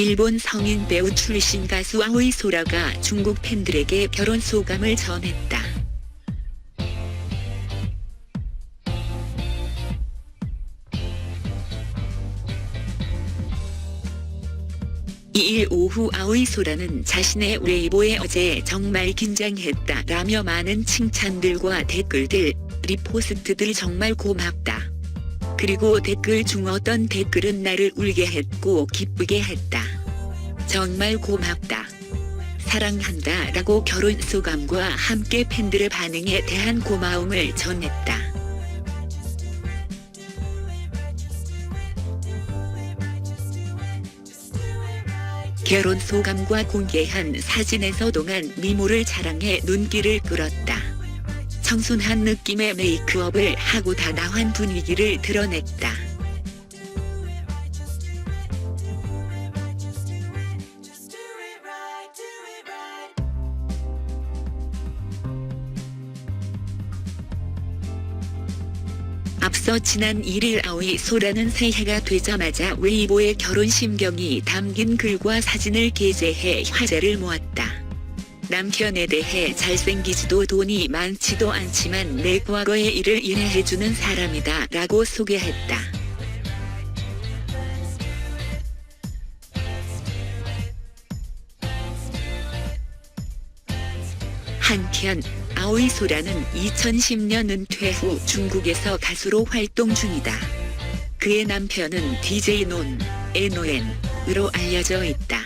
일본 성인 배우 출신 가수 아오이 소라가 중국 팬들에게 결혼 소감을 전했다. 이일 오후 아오이 소라는 자신의 웨이보에 어제 정말 긴장했다 라며 많은 칭찬들과 댓글들, 리포스트들 정말 고맙다. 그리고 댓글 중 어떤 댓글은 나를 울게 했고 기쁘게 했다. 정말 고맙다. 사랑한다 라고 결혼 소감과 함께 팬들의 반응에 대한 고마움을 전했다. 결혼 소감과 공개한 사진에서 동안 미모를 자랑해 눈길을 끌었다. 청순한 느낌의 메이크업을 하고 다나한 분위기를 드러냈다. 앞서 지난 1일 아오이 소라는 새해가 되자마자 웨이보에 결혼 심경이 담긴 글과 사진을 게재해 화제를 모았다. 남편에 대해 잘생기지도 돈이 많지도 않지만 내 과거의 일을 이해해주는 사람이다 라고 소개했다. 한편 아오이 소라는 2010년 은퇴 후 중국에서 가수로 활동 중이다. 그의 남편은 DJ 논, 에노엔으로 알려져 있다.